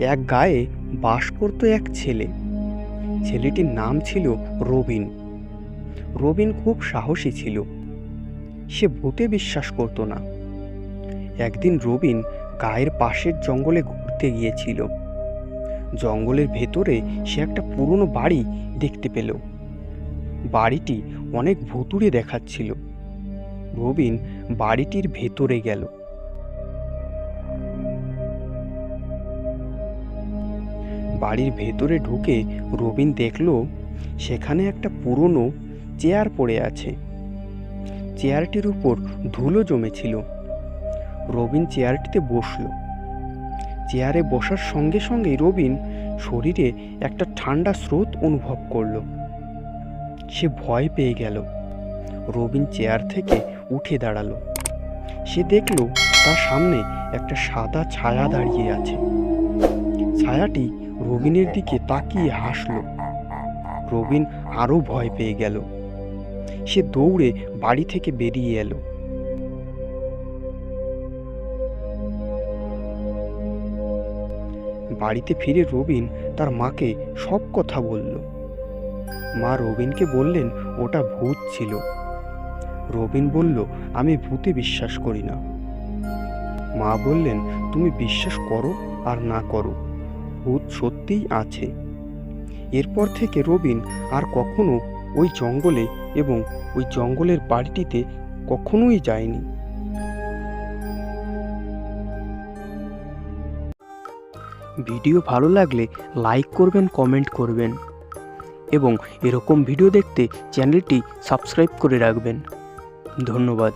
এক গায়ে বাস করত এক ছেলে। ছেলেটির নাম ছিল রবিন। রবিন খুব সাহসী ছিল। সে ভূতে বিশ্বাস করত না। একদিন রবিন গায়ের পাশের জঙ্গলে ঘুরতে গিয়েছিল। জঙ্গলের ভেতরে সে একটা পুরনো বাড়ি দেখতে পেল। বাড়িটি অনেক ভুতুড়ে দেখাচ্ছিল। রবিন বাড়িটির ভেতরে গেল। বাড়ির ভেতরে ঢুকে রবিন দেখল সেখানে একটা পুরনো চেয়ার পড়ে আছে। চেয়ারটির উপর ধুলো জমেছিল। রবিন চেয়ারটিতে বসল। চেয়ারে বসার সঙ্গে সঙ্গে রবিন শরীরে একটা ঠান্ডা স্রোত অনুভব করল। সে ভয় পেয়ে গেল। রবিন চেয়ার থেকে উঠে দাঁড়াল। সে দেখল তার সামনে একটা সাদা ছায়া দাঁড়িয়ে আছে। ছায়াটি রবিনের দিকে তাকিয়ে হাসলো। রবিন আরও ভয় পেয়ে গেল। সে দৌড়ে বাড়ি থেকে বেরিয়ে এলো। বাড়িতে ফিরে রবিন তার মাকে সব কথা বলল। মা রবিনকে বললেন, ওটা ভূত ছিল। রবিন বলল, আমি ভূতে বিশ্বাস করি না। মা বললেন, তুমি বিশ্বাস করো আর না করো। ভূত সত্যিই আছে। এরপর থেকে রবিন আর কখনো ওই জঙ্গলে এবং ওই জঙ্গলের বাড়িটিতে কখনোই যায়নি। ভিডিও ভালো লাগলে লাইক করবেন, কমেন্ট করবেন এবং এরকম ভিডিও দেখতে চ্যানেলটি সাবস্ক্রাইব করে রাখবেন। ধন্যবাদ।